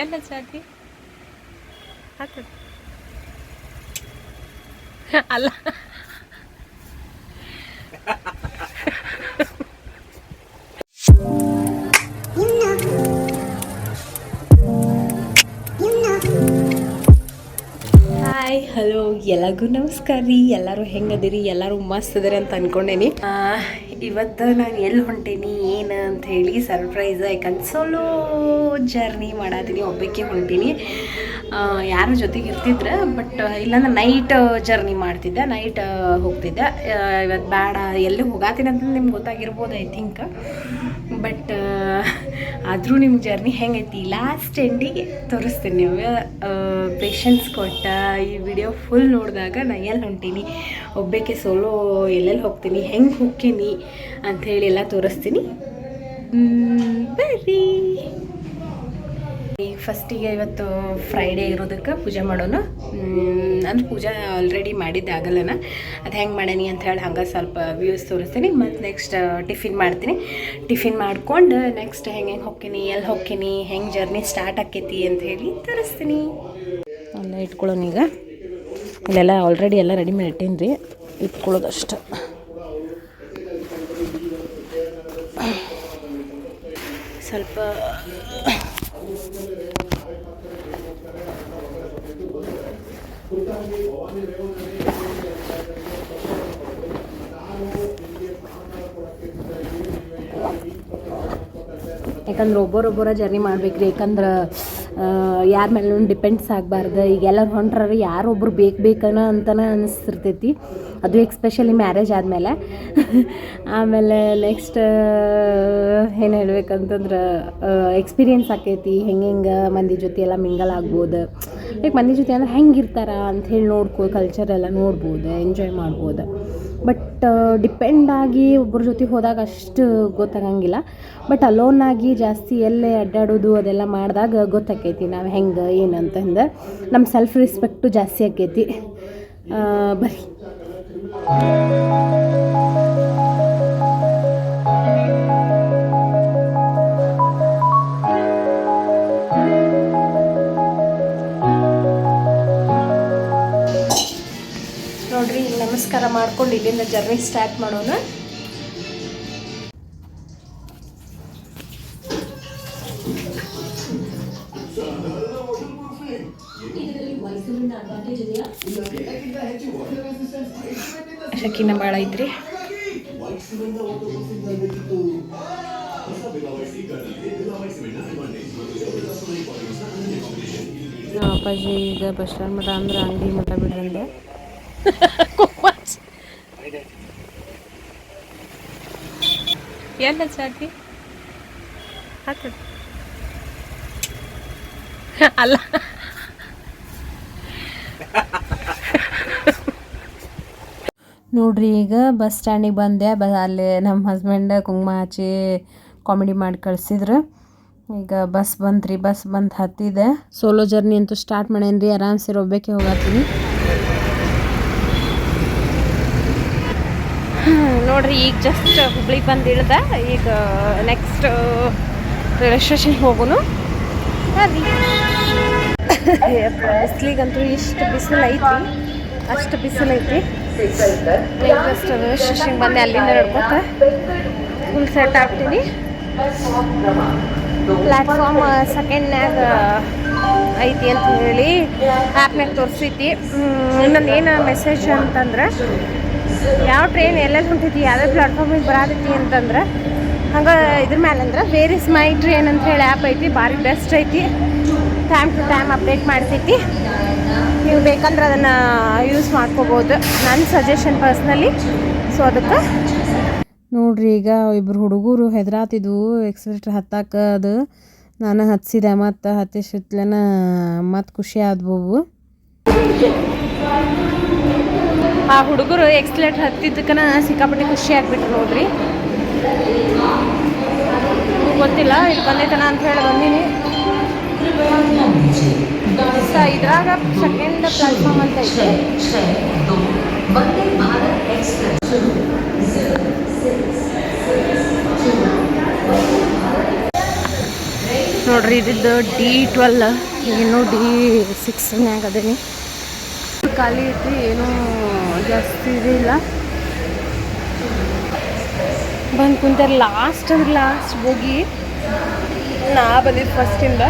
ಎಲ್ಲ ಚಾಟಿ ಹಾಕಿ. ಅಲ್ಲ. ಹಾಯ್ ಹಲೋ ಎಲ್ಲರಿಗೂ ನಮಸ್ಕಾರ ರೀ. ಎಲ್ಲರೂ ಹೆಂಗದಿರಿ ಎಲ್ಲರೂ ಮಸ್ತ್ ಅದಿರಿ ಅಂತ ಅನ್ಕೊಂಡೇನಿ. ಇವತ್ತು ನಾನು ಎಲ್ಲಿ ಹೊಂಟೇನಿ, ಏನು ಅಂತ ಹೇಳಿ ಸರ್ಪ್ರೈಸ್ ಯಾಕಂದ್ರೆ ಸೋಲೋ ಜರ್ನಿ ಮಾಡಾತೀನಿ, ಒಬ್ಬಕ್ಕೆ ಹೊಂಟೀನಿ. ಯಾರ ಜೊತೆಗೆ ಇರ್ತಿದ್ರೆ ಬಟ್ ಇಲ್ಲಾಂದ್ರೆ ನೈಟ್ ಜರ್ನಿ ಮಾಡ್ತಿದ್ದೆ ನೈಟ್ ಹೋಗ್ತಿದ್ದೆ. ಇವತ್ತು ಬೇಡ, ಎಲ್ಲಿ ಹೋಗಾತೀನಿ ಅಂತ ನಿಮ್ಗೆ ಗೊತ್ತಾಗಿರ್ಬೋದು ಐ ಥಿಂಕ್ ಬಟ್ ಆದರೂ ನಿಮ್ಮ ಜರ್ನಿ ಹೆಂಗೈತಿ? ಲಾಸ್ಟ್ ಎಂಡಿಗೆ ತೋರಿಸ್ತೀನಿ ನೀವು ಪೇಷನ್ಸ್ ಕೊಟ್ಟ ಈ ವಿಡಿಯೋ ಫುಲ್ ನೋಡಿದಾಗ ನಾ ಎಲ್ಲಿ ಹೊಂಟೀನಿ? ಒಬ್ಬಕ್ಕೆ ಸೋಲೋ ಎಲ್ಲೆಲ್ಲಿ ಹೋಗ್ತೀನಿ? ಹೆಂಗೆ ಹೋಗ್ತೀನಿ? ಅಂಥೇಳಿ ಎಲ್ಲ ತೋರಿಸ್ತೀನಿ. ಮ್, ಬರ್ರಿ ಫಸ್ಟಿಗೆ ಇವತ್ತು ಫ್ರೈಡೇ ಇರೋದಕ್ಕೆ ಪೂಜೆ ಮಾಡೋಣ. ನಾನು ಪೂಜೆ ಆಲ್ರೆಡಿ ಮಾಡಿದ್ದೆ, ಆಗಲ್ಲನ? ಅದು ಹೆಂಗೆ ಮಾಡೀನಿ ಅಂತ ಹೇಳಿ ಹಂಗೆ ಸ್ವಲ್ಪ ವ್ಯೂಸ್ ತೋರಿಸ್ತೀನಿ. ಮತ್ತು ನೆಕ್ಸ್ಟ್ ಟಿಫಿನ್ ಮಾಡ್ತೀನಿ. ಟಿಫಿನ್ ಮಾಡ್ಕೊಂಡು ನೆಕ್ಸ್ಟ್ ಹೆಂಗೆ ಹೆಂಗೆ ಹೋಗ್ತೀನಿ ಎಲ್ಲಿ ಹೋಗ್ತೀನಿ ಹೆಂಗೆ ಜರ್ನಿ ಸ್ಟಾರ್ಟ್ ಆಕೈತಿ ಅಂತ ಹೇಳಿ ತೋರಿಸ್ತೀನಿ. ಅಲ್ಲ ಇಟ್ಕೊಳ್ಳೋಣ ಈಗ. ಇಲ್ಲೆಲ್ಲ ಆಲ್ರೆಡಿ ಎಲ್ಲ ರೆಡಿ ಮಾಡಿ ಇಟ್ಟೀನಿ ರೀ. ಇಟ್ಕೊಳ್ಳೋದಷ್ಟು ಸ್ವಲ್ಪ ಯಾಕಂದ್ರೆ ಒಬ್ಬರೊಬ್ಬರ ಜರ್ನಿ ಮಾಡ್ಬೇಕ್ರಿ. ಯಾಕಂದ್ರೆ ಯಾರ ಮೇಲೂ ಡಿಪೆಂಡ್ಸ್ ಆಗಬಾರ್ದು. ಈಗ ಎಲ್ಲರೂ ಹೊಂಟ್ರಿ ಯಾರೊಬ್ರು ಬೇಕು ಬೇಕನ ಅಂತಾನೆ ಅನಿಸ್ತಿರ್ತೈತಿ. ಅದು ಎಕ್ಸ್ಪೆಷಲಿ ಮ್ಯಾರೇಜ್ ಆದಮೇಲೆ. ಆಮೇಲೆ ನೆಕ್ಸ್ಟ್ ಏನು ಹೇಳ್ಬೇಕಂತಂದ್ರೆ ಎಕ್ಸ್ಪೀರಿಯನ್ಸ್ ಆಕೈತಿ. ಹೆಂಗೆ ಹೆಂಗೆ ಮಂದಿ ಜೊತೆ ಎಲ್ಲ ಮಿಂಗಲ್ ಆಗ್ಬೋದು. ಲೈಕ್ ಮಂದಿ ಜೊತೆ ಅಂದ್ರೆ ಹೆಂಗೆ ಇರ್ತಾರ ಅಂತ ಹೇಳಿ ನೋಡ್ಕೊ ಕಲ್ಚರ್ ಎಲ್ಲ ನೋಡ್ಬೋದು ಎಂಜಾಯ್ ಮಾಡ್ಬೋದು. ಬಟ್ ಡಿಪೆಂಡ್ ಆಗಿ ಒಬ್ಬರ ಜೊತೆ ಹೋದಾಗ ಅಷ್ಟು ಗೊತ್ತಾಗಂಗಿಲ್ಲ. ಬಟ್ ಅಲೋನ್ ಆಗಿ ಜಾಸ್ತಿ ಎಲ್ಲೇ ಅಡ್ಡಾಡೋದು ಅದೆಲ್ಲ ಮಾಡಿದಾಗ ಗೊತ್ತಾಕೈತಿ ನಾವು ಹೆಂಗೆ ಏನಂತಂದು ನಮ್ಮ ಸೆಲ್ಫ್ ರೆಸ್ಪೆಕ್ಟು ಜಾಸ್ತಿ ಆಕೈತಿ. ಆ, ಬರ್ರಿ ನೋಡ್ರಿ ನಮಸ್ಕಾರ ಮಾಡ್ಕೊಂಡು ಇಲ್ಲಿಂದ ಜರ್ನಿ ಸ್ಟಾರ್ಟ್ ಮಾಡೋಣ. ಭಾಳ ಐತ್ರಿ. ಅಪ್ಪಾಜಿ ಈಗ ಬಸ್ ಸ್ಟ್ಯಾಂಡ್ ಮಠ ಅಂದ್ರೆ ಅಂಗಡಿ ಮಠ ಬಿಡ್ರಂದೆ ಎಲ್ಲ ಚಾಟಿ? ಹಾಕ ಅಲ್ಲ. ನೋಡ್ರಿ, ಈಗ ಬಸ್ ಸ್ಟ್ಯಾಂಡಿಗೆ ಬಂದೆ. ಬ ಅಲ್ಲಿ ನಮ್ಮ ಹಸ್ಬೆಂಡ್ ಕುಂಕುಮ ಹಚ್ಚಿ ಕಾಮಿಡಿ ಮಾಡಿ ಕಳ್ಸಿದ್ರು. ಈಗ ಬಸ್ ಬಂತ್ರಿ ಬಸ್ ಬಂದು ಹತ್ತಿದೆ. ಸೋಲೋ ಜರ್ನಿ ಅಂತೂ ಸ್ಟಾರ್ಟ್ ಮಾಡೇನ್ರಿ. ಆರಾಮ್ಸೆ ಒಬ್ಬಕ್ಕೆ ಹೋಗತ್ತೀನಿ. ನೋಡ್ರಿ, ಈಗ ಜಸ್ಟ್ ಹುಬ್ಳಿಗೆ ಬಂದು ಇಳ್ದ. ಈಗ ನೆಕ್ಸ್ಟ್ ರೈಲ್ವೆ ಸ್ಟೇಷನ್ಗೆ ಹೋಗೋನು. ಬಿಸಿಲಿಗಂತೂ ಇಷ್ಟು ಬಿಸಿಲು ಐತಿ ಅಷ್ಟು ಬಿಸಿಲು ಐತಿ ಸ್ಟೇಷನ್ಗೆ ಬಂದೆ ಅಲ್ಲಿಂದ ನಡ್ಕೊತ. ಫುಲ್ ಸೆಟ್ ಆಗ್ತೀನಿ. ಪ್ಲ್ಯಾಟ್ಫಾರ್ಮ್ ಸೆಕೆಂಡ್ನ್ಯಾಗ ಐತಿ ಅಂತ ಹೇಳಿ ಆ್ಯಪ್ನಾಗ ತೋರಿಸೈತಿ ಇನ್ನೊಂದು ಏನು ಮೆಸೇಜ್ ಅಂತಂದ್ರೆ, ಯಾವ ಟ್ರೈನ್ ಎಲ್ಲೆಲ್ಲಿ ಹೊಂಟೈತಿ ಯಾವ್ಯಾವ ಪ್ಲಾಟ್ಫಾರ್ಮಿಗೆ ಬರಾತೈತಿ ಅಂತಂದ್ರೆ, ಹಂಗೆ ಇದ್ರ ಮೇಲೆ ಅಂದ್ರೆ ವೇರ್ ಇಸ್ ಮೈ ಟ್ರೈನ್ ಅಂತ ಹೇಳಿ ಆ್ಯಪ್ ಐತಿ. ಭಾರಿ ಬೆಸ್ಟ್ ಐತಿ. ಟೈಮ್ ಟು ಟೈಮ್ ಅಪ್ಡೇಟ್ ಮಾಡ್ತೈತಿ ನೀವು ಬೇಕಂದ್ರೆ ಅದನ್ನು ಯೂಸ್ ಮಾಡ್ಕೋಬೋದು. ನನ್ನ ಸಜೆಷನ್ ಪರ್ಸ್ನಲಿ ಸೊ ಅದಕ್ಕೆ ನೋಡ್ರಿ ಈಗ ಇಬ್ಬರು ಹುಡುಗರು ಹೆದರಾತಿದ್ವು ಎಕ್ಸಲೇಟ್ರ್ ಹತ್ತಾಕ ಅದು. ನಾನು ಹತ್ತಿಸಿದೆ ಮತ್ತು ಹತ್ತಿಸಿತ್ಲನ ಮತ್ತು ಖುಷಿ ಆದ್ವು ಆ ಹುಡುಗರು ಎಕ್ಸ್ಲೇಟರ್ ಹತ್ತಿದ್ದಕ್ಕನ ಸಿಕ್ಕಾಪಟ್ಟೆ ಖುಷಿ ಆಗ್ಬಿಟ್ರು ನೋಡ್ರಿ. ಗೊತ್ತಿಲ್ಲ ಇಲ್ಲಿ ಬಂದೈತನ ಅಂತ ಹೇಳಿ ಬಂದೀನಿ. ಸ ಇದ್ರಾಗ ಸೆಕೆಂಡ್ ಪ್ಲಾಟ್ಫಾರ್ಮ್ ಅಂತ ಇದೆ. ಭಾರತ್ ಎಕ್ಸ್ಪ್ರೆಸ್. ನೋಡ್ರಿ ಇದಿದ್ದು ಡಿ ಟ್ವೆಲ್ ಏನು ಡಿ ಸಿಕ್ಸ್ನ್ಯಾಗ ಅದೇನಿ ಖಾಲಿ ಐತಿ ಏನೂ ಜಾಸ್ತಿ ಇದಿಲ್ಲ ಬಂದು ಕುಂತಾರೆ ಲಾಸ್ಟ್ ಅಂದ್ರೆ ಲಾಸ್ಟ್ ಹೋಗಿ. ನಾ ಬಂದಿದ್ದು ಫಸ್ಟಿಂದ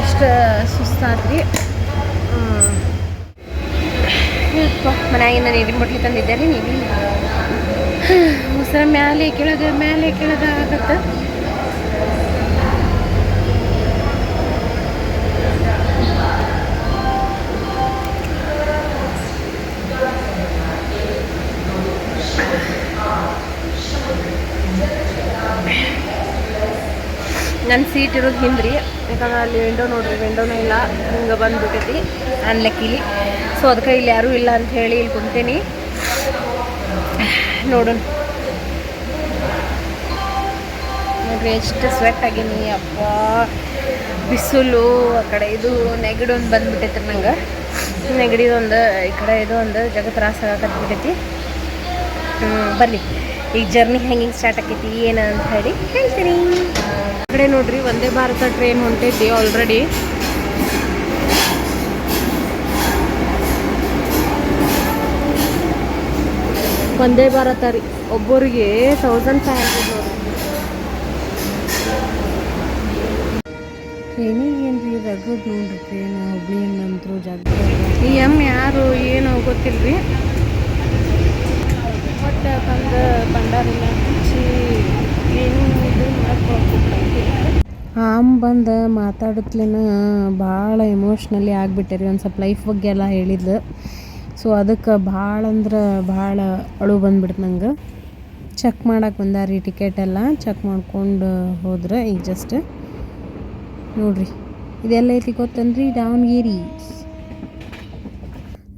ಎಷ್ಟು ಸುಸ್ತಾದ್ರಿ ಮನ್ಯಾಗಿನ ನೀರಿನ ಬಟ್ಲಿ ತಂದಿದ್ದೆ ರೀ ನೀರಿನ ಉಸಿರ ಮ್ಯಾಲೆ ಕೆಳಗೆ ಮ್ಯಾಲೆ ಕೆಳಗೆ ಆಗತ್ತೆ. ನನ್ನ ಸೀಟ್ ಇರೋದು ಹಿಂದ್ರಿ. ಯಾಕಂದ್ರೆ ಅಲ್ಲಿ ವಿಂಡೋ ನೋಡ್ರಿ ವಿಂಡೋನೂ ಇಲ್ಲ. ಹಿಂಗೆ ಬಂದ್ಬಿಟ್ಟೈತಿ ಅನ್ಲಕ್ಕಿಲಿ ಸೊ ಅದಕ್ಕೆ ಇಲ್ಲಿ ಯಾರೂ ಇಲ್ಲ ಅಂತ ಹೇಳಿ ಇಲ್ಲಿ ಕುಂತೀನಿ. ನೋಡೋಣ. ನೋಡ್ರಿ, ಎಷ್ಟು ಸ್ವೆಟ್ ಆಗೀನಿ ಅಪ್ಪ. ಬಿಸಿಲು ಆ ಕಡೆ ಇದು ನೆಗಡಿ ಒಂದು ಬಂದ್ಬಿಟ್ಟೈತ್ರಿ ನಂಗೆ. ನೆಗಡಿ ಒಂದು, ಈ ಕಡೆ ಇದು ಒಂದು ಜಗ ತ್ರಾಸ ಆಗಕತ್ಬಿಟ್ಟೈತಿ ಬನ್ನಿ ಈಗ ಜರ್ನಿ ಹೆಂಗೆ ಸ್ಟಾರ್ಟ್ ಆಕೈತಿ, ಏನು ಅಂತ ಹೇಳಿ ಹೇಳ್ತೀನಿ. ಕಡೆ ನೋಡ್ರಿ ಒಂದೇ ಭಾರತ ಟ್ರೈನ್ ಹೊಂಟೈತಿ ಆಲ್ರೆಡಿ ಒಂದೇ ಭಾರತ ರೀ. ಒಬ್ಬರಿಗೆ ತೌಸಂಡ್ ಫೈವ್ ಹಂಡ್ರೆಡ್ ನೋಡ್ರಿ. ಟ್ರೈನಿಗೆ ಏನ್ರಿ? ರಗಡ್ ನೋಡ್ರಿ ಟ್ರೈನ್ ಹುಬ್ಳಿ ನಂತರ ಜಾಗ. ಈ ಎಂ ಯಾರು ಏನು ಗೊತ್ತಿಲ್ರಿ. ಬಟ್ ಬಂದು ಬಂಡಾರಿಲ್ಲ ಹಚ್ಚಿ ಏನು ಇದು ಆಮ್ ಬಂದು ಮಾತಾಡತ್ಲಿನ ಭಾಳ ಎಮೋಷ್ನಲಿ ಆಗ್ಬಿಟ್ಟೆ ರೀ ಒಂದು ಸ್ವಲ್ಪ ಲೈಫ್ ಬಗ್ಗೆ ಎಲ್ಲ ಹೇಳಿದ್ಲು. ಸೊ ಅದಕ್ಕೆ ಭಾಳ ಅಂದ್ರೆ ಭಾಳ ಅಳು ಬಂದ್ಬಿಡ್ತು ನಂಗೆ. ಚೆಕ್ ಮಾಡಕ್ಕೆ ಬಂದಾರಿ ಟಿಕೆಟ್ ಎಲ್ಲ. ಚೆಕ್ ಮಾಡ್ಕೊಂಡು ಹೋದ್ರೆ ಈಗ ಜಸ್ಟ್ ನೋಡ್ರಿ. ಇದೆಲ್ಲ ಐತಿ ಗೊತ್ತನ್ರಿ? ದಾವಣಗೆರೆ.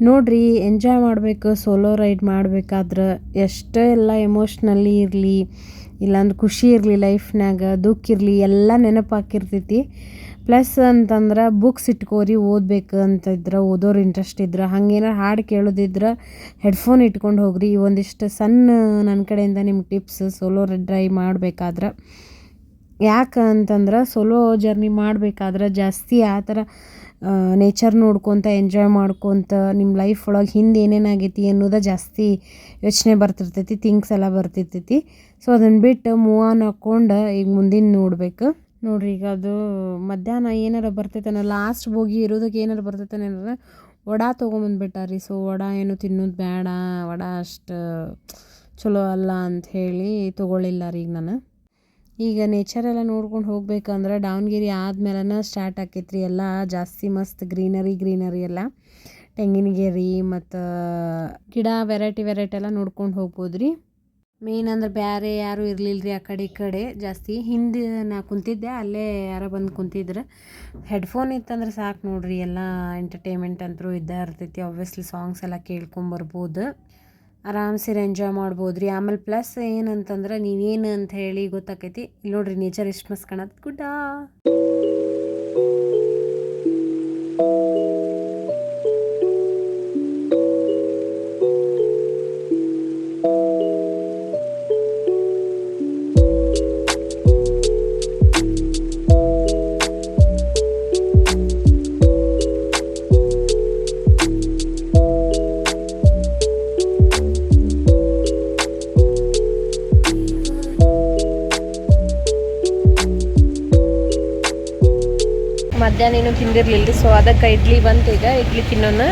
ನೋಡ್ರಿ ಎಂಜಾಯ್ ಮಾಡಬೇಕು ಸೋಲೋ ರೈಡ್ ಮಾಡಬೇಕಾದ್ರೆ ಎಷ್ಟೇ ಎಲ್ಲ ಎಮೋಷ್ನಲ್ಲಿ ಇರಲಿ, ಇಲ್ಲಾಂದ್ರೆ ಖುಷಿ ಇರಲಿ ಲೈಫ್ನಾಗ ದುಃಖ ಇರಲಿ, ಎಲ್ಲ ನೆನಪಾಕಿರ್ತೈತಿ ಪ್ಲಸ್ ಅಂತಂದ್ರೆ ಬುಕ್ಸ್ ಇಟ್ಕೋರಿ, ಓದ್ಬೇಕು ಅಂತಿದ್ರೆ ಓದೋರು ಇಂಟ್ರೆಸ್ಟ್ ಇದ್ರೆ, ಹಂಗೇನಾರು ಹಾಡು ಕೇಳೋದಿದ್ರೆ ಹೆಡ್ಫೋನ್ ಇಟ್ಕೊಂಡು ಹೋಗ್ರಿ. ಒಂದಿಷ್ಟು ಸಣ್ಣ ನನ್ನ ಕಡೆಯಿಂದ ನಿಮ್ಗೆ ಟಿಪ್ಸ್ ಸೋಲೋ ಡ್ರೈ ಮಾಡಬೇಕಾದ್ರೆ. ಯಾಕೆ ಅಂತಂದ್ರೆ ಸೋಲೋ ಜರ್ನಿ ಮಾಡಬೇಕಾದ್ರೆ ಜಾಸ್ತಿ ಆ ಥರ ನೇಚರ್ ನೋಡ್ಕೊತ ಎಂಜಾಯ್ ಮಾಡ್ಕೊತ ನಿಮ್ಮ ಲೈಫ್ ಒಳಗೆ ಹಿಂದೆ ಏನೇನಾಗೈತಿ ಅನ್ನೋದ ಜಾಸ್ತಿ ಯೋಚನೆ ಬರ್ತಿರ್ತೈತಿ ಥಿಂಕ್ಸ್ ಎಲ್ಲ ಬರ್ತಿರ್ತೈತಿ. ಸೊ ಅದನ್ನು ಬಿಟ್ಟು ಮೂವ್ ಆನ್ ಹಾಕ್ಕೊಂಡು ಈಗ ಮುಂದಿನ ನೋಡಬೇಕು. ನೋಡ್ರಿ, ಈಗ ಅದು ಮಧ್ಯಾಹ್ನ ಏನಾರ ಬರ್ತೈತೇನೋ ಲಾಸ್ಟ್ ಹೋಗಿ ಇರೋದಕ್ಕೆ ಏನಾರು ಬರ್ತೈತೇನೋ ವಡ ತೊಗೊಂಬಂದ್ಬಿಟ್ಟಾರಿ. ಸೊ ವಡ ಏನು ತಿನ್ನೋದು ಬೇಡ ವಡ ಅಷ್ಟು ಚಲೋ ಅಲ್ಲ ಅಂತ ಹೇಳಿ ತೊಗೊಳ್ಳಿಲ್ಲ ರೀ ಈಗ ನಾನು. ಈಗ ನೇಚರೆಲ್ಲ ನೋಡ್ಕೊಂಡು ಹೋಗ್ಬೇಕಂದ್ರೆ ದಾವಣಗೆರೆ ಆದ್ಮೇಲೆ ಸ್ಟಾರ್ಟ್ ಆಕೈತ್ರಿ ಎಲ್ಲ ಜಾಸ್ತಿ ಮಸ್ತ್ ಗ್ರೀನರಿ ಗ್ರೀನರಿ ಎಲ್ಲ. ತೆಂಗಿನಗೇರಿ ಮತ್ತು ಗಿಡ ವೆರೈಟಿ ವೆರೈಟಿ ಎಲ್ಲ ನೋಡ್ಕೊಂಡು ಹೋಗ್ಬೋದು ರೀ ಮೇನ್ ಅಂದ್ರೆ ಬೇರೆ ಯಾರೂ ಇರಲಿಲ್ಲ ರೀ ಆ ಕಡೆ, ಈ ಕಡೆ ಜಾಸ್ತಿ. ಹಿಂದೆ ನಾ ಕುಂತಿದ್ದೆ, ಅಲ್ಲೇ ಯಾರೋ ಬಂದು ಕುಂತಿದ್ರು. ಹೆಡ್ಫೋನ್ ಇತ್ತಂದ್ರೆ ಸಾಕು ನೋಡ್ರಿ ಎಲ್ಲ ಎಂಟರ್ಟೈನ್ಮೆಂಟ್ ಅಂತೂ ಇದ್ದೇ ಇರ್ತೈತಿ. ಆಬ್ವಿಯಸ್ಲಿ ಸಾಂಗ್ಸ್ ಎಲ್ಲ ಕೇಳ್ಕೊಂಬರ್ಬೋದು ಆರಾಮ್ಸೆ ಎಂಜಾಯ್ ಮಾಡ್ಬೋದು ರೀ ಆಮೇಲೆ ಪ್ಲಸ್ ಏನಂತಂದ್ರೆ ನೀವೇನು ಅಂತ ಹೇಳಿ ಗೊತ್ತಾಕೈತಿ. ಇಲ್ಲಿ ನೋಡ್ರಿ ನೇಚರ್ ಎಷ್ಟು ಮಸ್ ಕಾಣತ್. ಗುಡ್ಡ ಮಧ್ಯಾಹ್ನ ಏನು ತಿಂದಿರ್ಲಿಲ್ಲ. ಸೊ ಅದಕ್ಕೆ ಇಡ್ಲಿ ಬಂತು ಈಗ. ಇಡ್ಲಿ ತಿನ್ನೋಣ.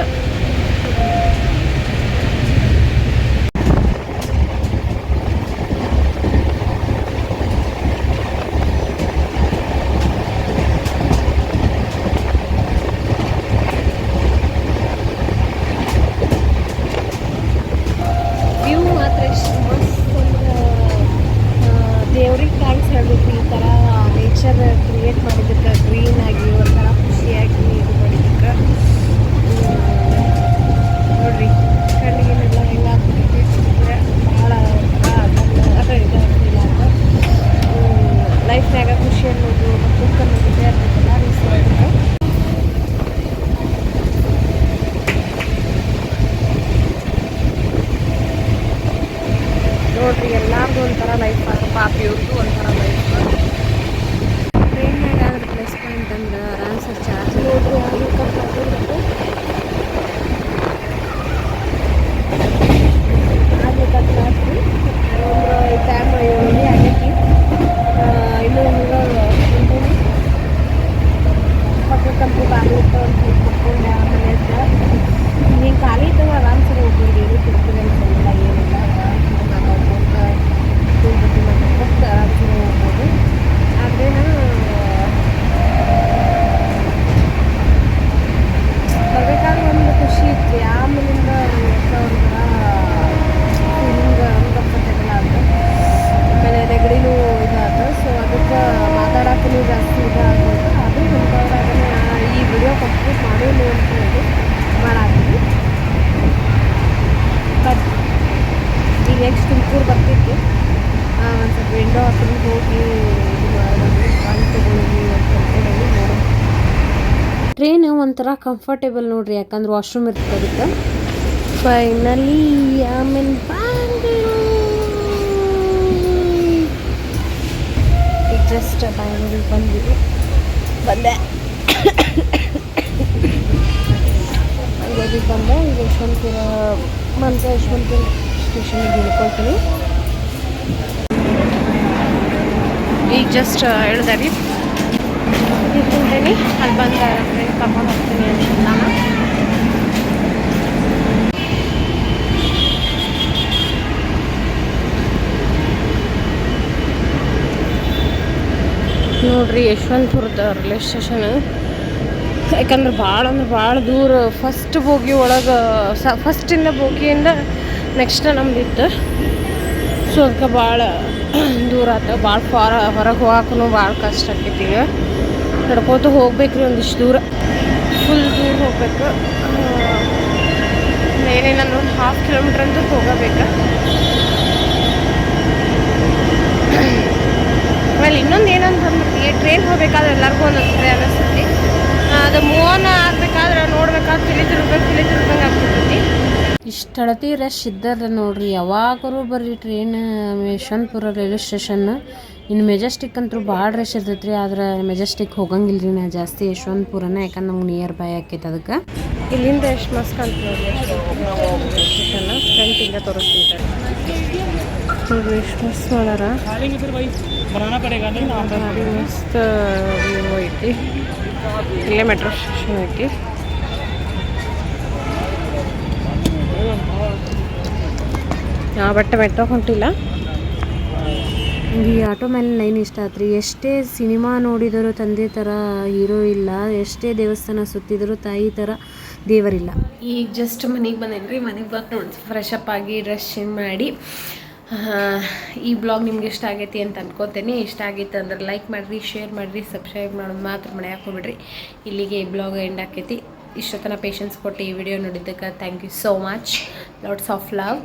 ಒಂಥರ ಕಂಫರ್ಟೇಬಲ್ ನೋಡ್ರಿ, ಯಾಕಂದ್ರೆ ವಾಶ್ರೂಮ್ ಇರ್ತದೆ ಅದಕ್ಕೆ ಫೈನಲಿ ಆಮೇಲೆ ಈಗ ಜಸ್ಟ್ ಬ್ಯಾಂಗ್ಳೂರಿಗೆ ಬಂದಿದೆ ಬಂದೆ. ಬಂದೆ, ಈಗ ಯಶವಂತಪುರ ಬಂತ ಯಶವಂತಪುರ ಸ್ಟೇಷನಿಗೆ ಇಳ್ಕೊಳ್ತೀನಿ. ಈಗ ಜಸ್ಟ್ ಹೇಳ್ದೆ ರೀ. ಅಲ್ಲಿ ಬಂದ ಕರ್ಕೊಂಡು ಹೋಗ್ತೀನಿ ಅಂತ ನೋಡ್ರಿ ಯಶವಂತಪುರದ ರೈಲ್ವೆ ಸ್ಟೇಷನ್ ಯಾಕಂದ್ರೆ ಭಾಳ ಅಂದ್ರೆ ಭಾಳ ದೂರ. ಫಸ್ಟ್ ಬೋಗಿ ಒಳಗೆ, ಸ ಫಸ್ಟಿಂದ ಬೋಗಿಯಿಂದ ನೆಕ್ಸ್ಟ್ ನಮ್ದಿತ್ತು. ಸೊ ಅದಕ್ಕೆ ಭಾಳ ದೂರ ಆತ. ಭಾಳ ಫಾರ ಹೊರಗೆ ಹೋಗಕ್ಕೂ ಭಾಳ ಕಷ್ಟ ಆಕೈತಿ ಈಗ. ನಡ್ಕೋತ ಹೋಗ್ಬೇಕ್ರಿ ಒಂದಿಷ್ಟು ದೂರ. ಫುಲ್ ದೂರ ಹೋಗ್ಬೇಕು. ಏನೇನಂದ್ರೆ ಒಂದು ಹಾಫ್ ಕಿಲೋಮೀಟ್ರ್ ಅಂತೂ ಹೋಗಬೇಕು. ಆಮೇಲೆ ಇನ್ನೊಂದು ಏನಂತಂದ್ರೆ ಟ್ರೈನ್ ಹೋಗ್ಬೇಕಾದ್ರೆ ಎಲ್ಲರಿಗೂ ಒಂದೊಂದ್ಸರಿ ಅನ್ನಿಸ್ತೈತಿ ಅನಿಸ್ತೈತಿ ಅದು ಮೋನ ಆಗ್ಬೇಕಾದ್ರೆ ನೋಡ್ಬೇಕಾದ್ರೆ ತಿಳಿದಿರ್ಬೇಕು ತಿಳಿದಿರ್ಬೇಕು ಆಗ್ತಿರ್ತೈತಿ ಇಷ್ಟಳತಿ ರಶ್ ಇದ್ದಾರ ನೋಡ್ರಿ ಯಾವಾಗರೂ ಬರ್ರಿ ಟ್ರೈನ್ ಯಶವಂತಪುರ ರೈಲ್ವೆ ಸ್ಟೇಷನ್ ಇನ್ನು ಮೆಜೆಸ್ಟಿಕ್ ಅಂತೂ ಭಾಳ ರಶ್ ಇರ್ತೈತೆ ರೀ ಆದ್ರೆ ಮೆಜೆಸ್ಟಿಕ್ ಹೋಗಂಗಿಲ್ಲ ರೀ ನಾ ಜಾಸ್ತಿ ಯಶವಂತಪುರನೇ, ಯಾಕಂದ್ರೆ ನಮ್ಗೆ ನಿಯರ್ ಬೈ ಆಕೈತೆ ಅದಕ್ಕೆ. ಇಲ್ಲಿಂದ ಎಷ್ಟು ಮಸ್ತ್ ಅಂತ ಎಷ್ಟು ಮಸ್ತ್ ಐತಿ. ಇಲ್ಲೇ ಮೆಟ್ರೋ ಸ್ಟೇಷನ್ ಐತಿ. ಬಟ್ಟೆ ಮೆಟ್ರೋ ಹೊಂಟಿಲ್ಲ ಈ ಆಟೋ ಮೇಲೆ ಲೈನ್ ಇಷ್ಟ ಆತ್ರಿ. ಎಷ್ಟೇ ಸಿನಿಮಾ ನೋಡಿದರೂ ತಂದೆ ಥರ ಹೀರೋ ಇಲ್ಲ, ಎಷ್ಟೇ ದೇವಸ್ಥಾನ ಸುತ್ತಿದರೂ ತಾಯಿ ಥರ ದೇವರಿಲ್ಲ. ಈಗ ಜಸ್ಟ್ ಮನೆಗೆ ಬಂದೇನ್ರಿ, ಮನೆಗೆ ಬಂದು ಫ್ರೆಶ್ ಅಪ್ ಆಗಿ ಡ್ರೆಸ್ ಚೇಂಜ್ ಮಾಡಿ ಈ ಬ್ಲಾಗ್ ನಿಮ್ಗೆ ಇಷ್ಟ ಆಗೈತಿ ಅಂತ ಅನ್ಕೋತೇನೆ. ಇಷ್ಟ ಆಗೈತೆ ಅಂದ್ರೆ ಲೈಕ್ ಮಾಡಿರಿ ಶೇರ್ ಮಾಡಿರಿ ಸಬ್ಸ್ಕ್ರೈಬ್ ಮಾಡೋದು ಮಾತ್ರ ಮನೆ ಹಾಕೊಬಿಡ್ರಿ ಇಲ್ಲಿಗೆ ಈ ಬ್ಲಾಗ್ ಎಂಡ್ ಆಕೈತಿ. ಇಷ್ಟೊತ್ತನ ಪೇಷನ್ಸ್ ಕೊಟ್ಟು ಈ ವಿಡಿಯೋ ನೋಡಿದ್ದಕ್ಕೆ thank you so much lots of love